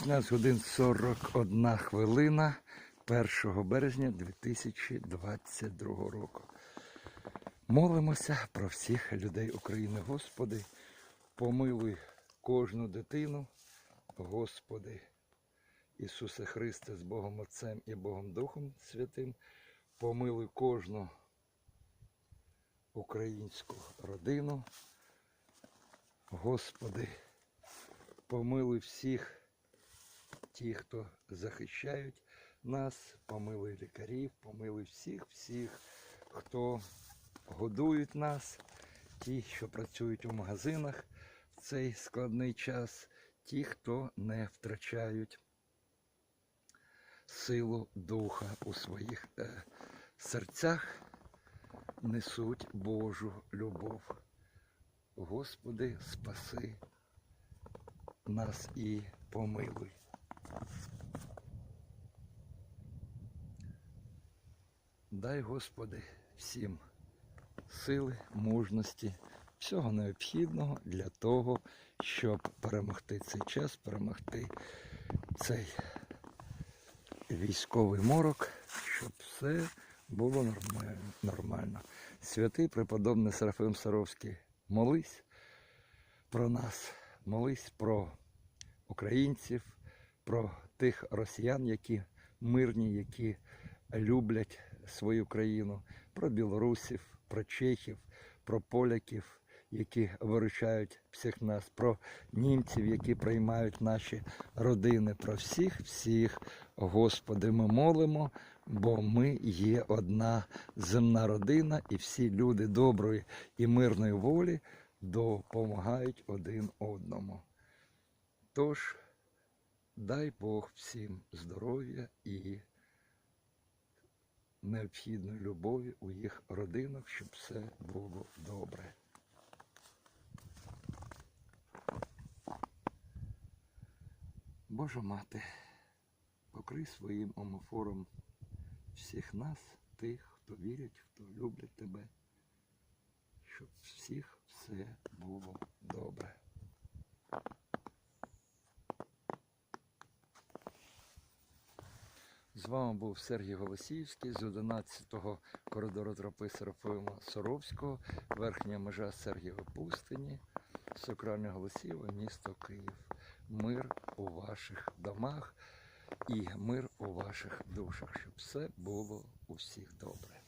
16 годин 41 хвилина 1 березня 2022 року. Молимося про всіх людей України. Господи, помилуй кожну дитину, Господи, Ісусе Христе з Богом Отцем і Богом Духом Святим, помилуй кожну українську родину. Господи, помилуй всіх ті, хто захищають нас, помилуй лікарів, помилуй всіх, всіх, хто годують нас, ті, що працюють у магазинах в цей складний час, ті, хто не втрачають силу духа у своїх е, серцях, несуть Божу любов. Господи, спаси нас і помилуй. Дай, Господи, всім сили, мужності, всього необхідного для того, щоб перемогти цей час, перемогти цей військовий морок, щоб все було нормально. Святий преподобний Серафим Саровський, молись про нас, молись про українців, про тих росіян, які мирні, які люблять свою країну, про білорусів, про чехів, про поляків, які виручають всіх нас, про німців, які приймають наші родини, про всіх, всіх, Господи, ми молимо, бо ми є одна земна родина, і всі люди доброї і мирної волі допомагають один одному. Тож, дай Бог всім здоров'я і необхідної любові у їх родинах, щоб все було добре. Божа мати, покрий своїм омофором всіх нас, тих, хто вірять, хто люблять тебе, щоб всіх все було добре. З вами був Сергій Голосіївський з 11-го коридору тропи Серафима Соровського, верхня межа Сергієва пустині, Сокральне Голосієве, місто Київ. Мир у ваших домах і мир у ваших душах, щоб все було у всіх добре.